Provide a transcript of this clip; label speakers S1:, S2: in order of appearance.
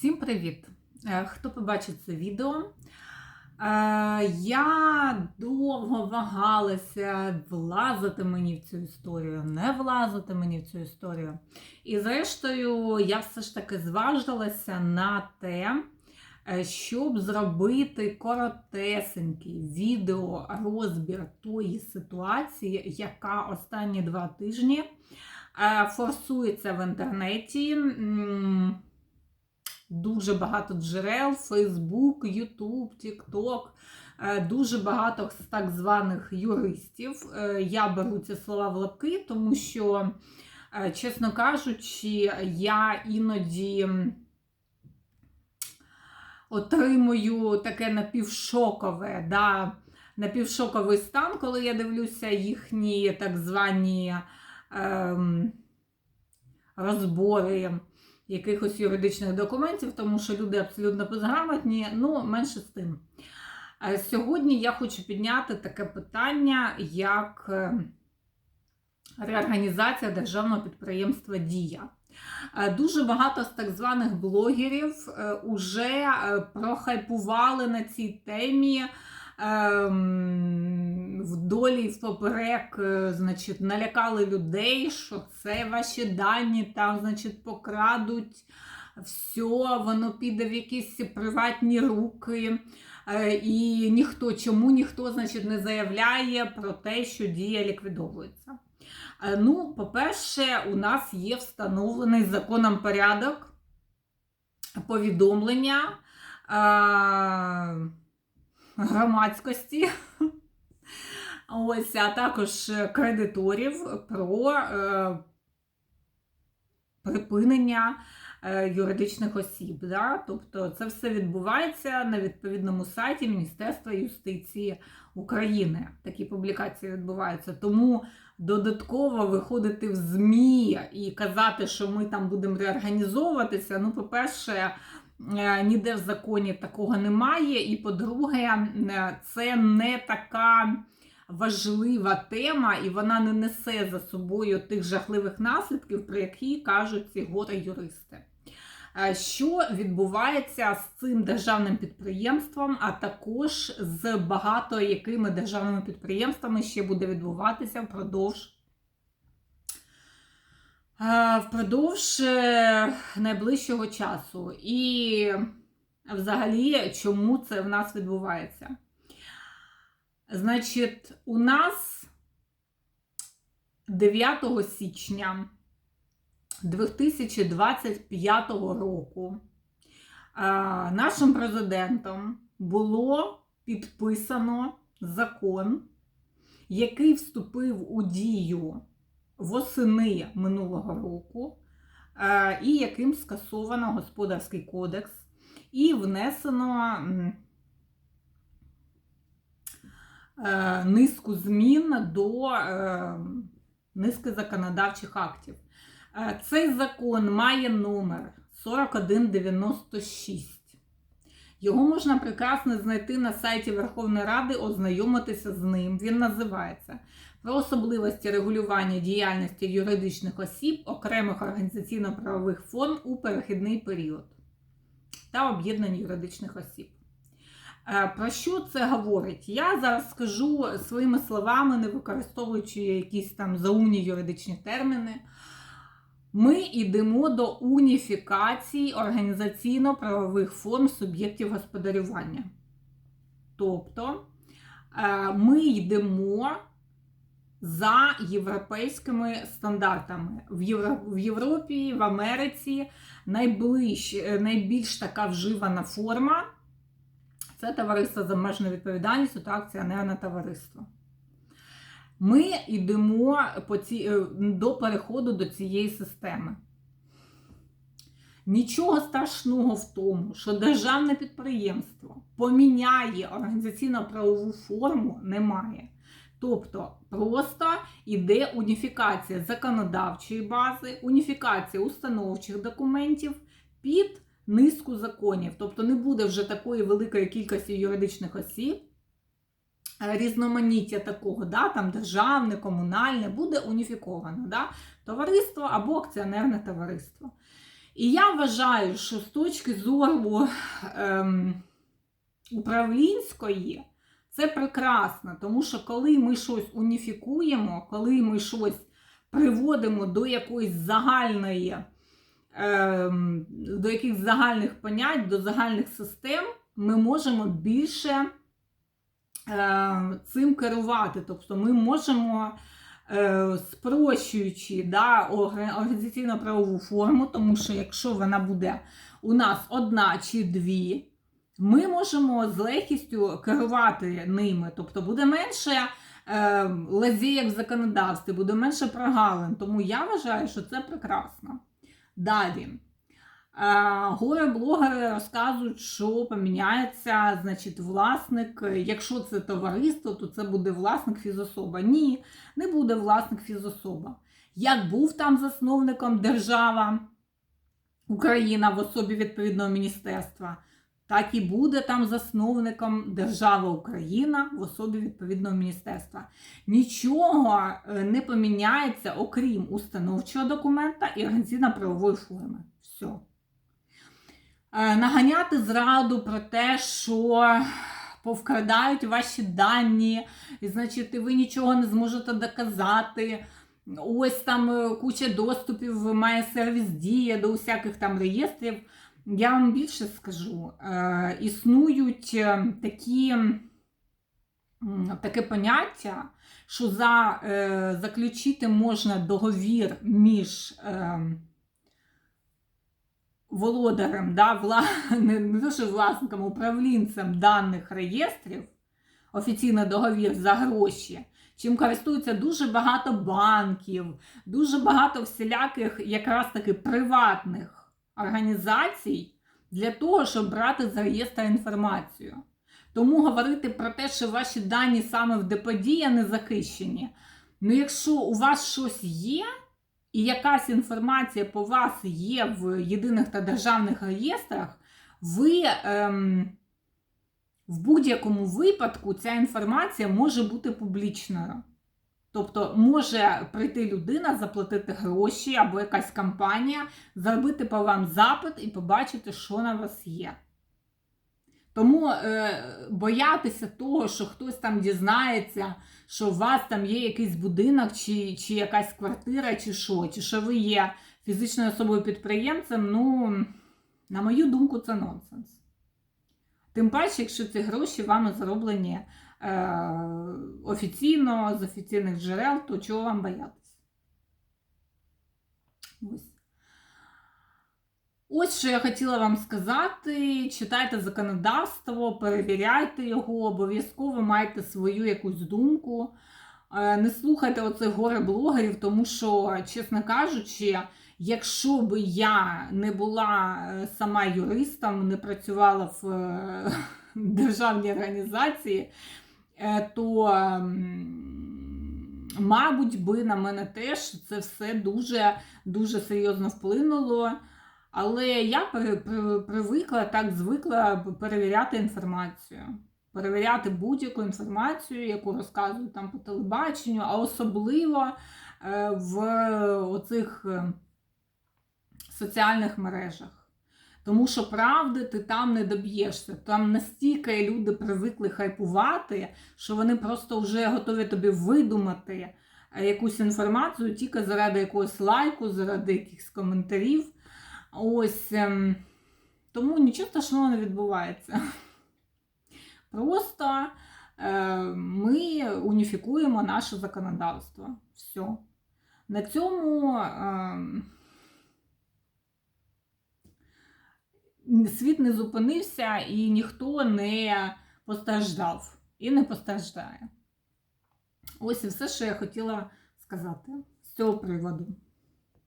S1: Всім привіт! Е, Хто побачить це відео? Е, Я довго вагалася, влазити мені в цю історію, не влазити мені в цю історію. І зрештою, я все ж таки зважилася на те, е, щоб зробити коротесенький відео розбір тої ситуації, яка останні два тижні форсується в інтернеті. Дуже багато джерел: Facebook, YouTube, TikTok, е, дуже багато так званих юристів. Е, Я беру ці слова в лапки, тому що, е, чесно кажучи, я іноді отримую таке напівшокове, да, напівшоковий стан, коли я дивлюся їхні так звані ем, розбори якихось юридичних документів, тому що люди абсолютно безграмотні, ну, менше з тим. Е, Сьогодні я хочу підняти таке питання, як е, реорганізація державного підприємства Дія. Е, Дуже багато з так званих блогерів вже прохайпували на цій темі. Вдолі і впоперек, е, значить, налякали людей, що це ваші дані, там, значить, покрадуть все, воно піде в якісь приватні руки. Е, І ніхто, чому ніхто, значить, не заявляє про те, що дія ліквідовується. Е, Ну, по-перше, у нас є встановлений законом порядок повідомлення громадськості. Ось, а також кредиторів про е, припинення е, юридичних осіб. Да? Тобто це все відбувається на відповідному сайті Міністерства юстиції України. Такі публікації відбуваються. Тому додатково виходити в ЗМІ і казати, що ми там будемо реорганізовуватися. Ну, по-перше, е, ніде в законі такого немає. І по-друге, е, це не така важлива тема, і вона не несе за собою тих жахливих наслідків, про які кажуть ці горе юристи. Е, Що відбувається з цим державним підприємством, а також з багато якими державними підприємствами ще буде відбуватися впродовж е, впродовж е, найближчого часу. І взагалі, чому це в нас відбувається? Значить, у нас 9 січня 2025 року нашим президентом було підписано закон, який вступив у дію восени минулого року, і яким скасовано Господарський кодекс і внесено. е, низку змін до е, низки законодавчих актів. Е, Цей закон має номер 4196. Його можна прекрасно знайти на сайті Верховної Ради, ознайомитися з ним. Він називається Про особливості регулювання діяльності юридичних осіб, окремих організаційно-правових форм у перехідний період та об'єднань юридичних осіб. Е, Про що це говорить? Я зараз скажу своїми словами, не використовуючи якісь там заумні юридичні терміни. Ми йдемо до уніфікації організаційно-правових форм суб'єктів господарювання. Тобто е, ми йдемо за європейськими стандартами. В Євро- в Європі, в Америці найближ, найбільш така вживана форма це товариство з обмеженою відповідальністю та акціонерне товариство. Ми йдемо по ці, е, до переходу до цієї системи. Нічого страшного в тому, що державне підприємство поміняє організаційно-правову форму, немає. Тобто просто йде уніфікація законодавчої бази, уніфікація установчих документів під низку законів. Тобто не буде вже такої великої кількості юридичних осіб, е, різноманіття такого, да, там державне, комунальне, буде уніфіковано. Да? Товариство або акціонерне товариство. І я вважаю, що з точки зору ем, управлінської це прекрасно, тому що коли ми щось уніфікуємо, коли ми щось приводимо до якоїсь загальної, ем, до якихось загальних понять, до загальних систем, ми можемо більше е, цим керувати. Тобто ми можемо, е, спрощуючи да, організаційно-правову форму, тому що якщо вона буде у нас одна чи дві, ми можемо з легкістю керувати ними. Тобто буде менше е, лазєєк в законодавстві, буде менше прогалин. Тому я вважаю, що це прекрасно. Далі. Горе-блогери розказують, що поміняється значить, власник. Якщо це товариство, то це буде власник фізособа. Ні, не буде власник фізособа. Як був там засновником держава Україна в особі відповідного міністерства, так і буде там засновником держава Україна в особі відповідного міністерства. Нічого е, не поміняється, окрім установчого документа і організаційно-правової форми. Все. Наганяти зраду про те, що повкрадають ваші дані, і значить, ви нічого не зможете доказати. Ось там е, куча доступів має сервіс дія до усяких там реєстрів. Я вам більше скажу, е, існують е, такі, таке поняття, що за, е, заключити можна договір між володарем, да, вла, не, що власником, управлінцем даних реєстрів, офіційний договір за гроші, чим користуються дуже багато банків, дуже багато всіляких якраз таки приватних організацій для того, щоб брати з реєстра інформацію. Тому говорити про те, що ваші дані саме в ДПДІ не захищені. Ну, якщо у вас щось є, і якась інформація по вас є в єдиних та державних реєстрах, ви ем, в будь-якому випадку ця інформація може бути публічною. Тобто може прийти людина, заплатити гроші або якась компанія, зробити по вам запит і побачити, що на вас є. Тому е, боятися того, що хтось там дізнається, що у вас там є якийсь будинок, чи, чи якась квартира, чи що, чи що ви є фізичною особою підприємцем, ну, на мою думку, це нонсенс. Тим паче, якщо ці гроші вами зароблені е, офіційно, з офіційних джерел, то чого вам боятися? Ось. Ось що я хотіла вам сказати: читайте законодавство, перевіряйте його, обов'язково майте свою якусь думку. Е, Не слухайте оцих горе блогерів, тому що, чесно кажучи, якщо би я не була е, сама юристом, не працювала в е, державній організації, е, то, мабуть, би на мене теж це все дуже, дуже серйозно вплинуло. Але я при, при, привикла, так звикла перевіряти інформацію. Перевіряти будь-яку інформацію, яку розказують там по телебаченню, а особливо е, в оцих е, соціальних мережах. Тому що правди ти там не доб'єшся. Там настільки люди привикли хайпувати, що вони просто вже готові тобі видумати е, якусь інформацію тільки заради якогось лайку, заради якихось коментарів. Ось ем, тому нічого страшного не відбувається. Просто е, ми уніфікуємо наше законодавство. Все. На цьому е, світ не зупинився і ніхто не постраждав і не постраждає. Ось і все, що я хотіла сказати з цього приводу.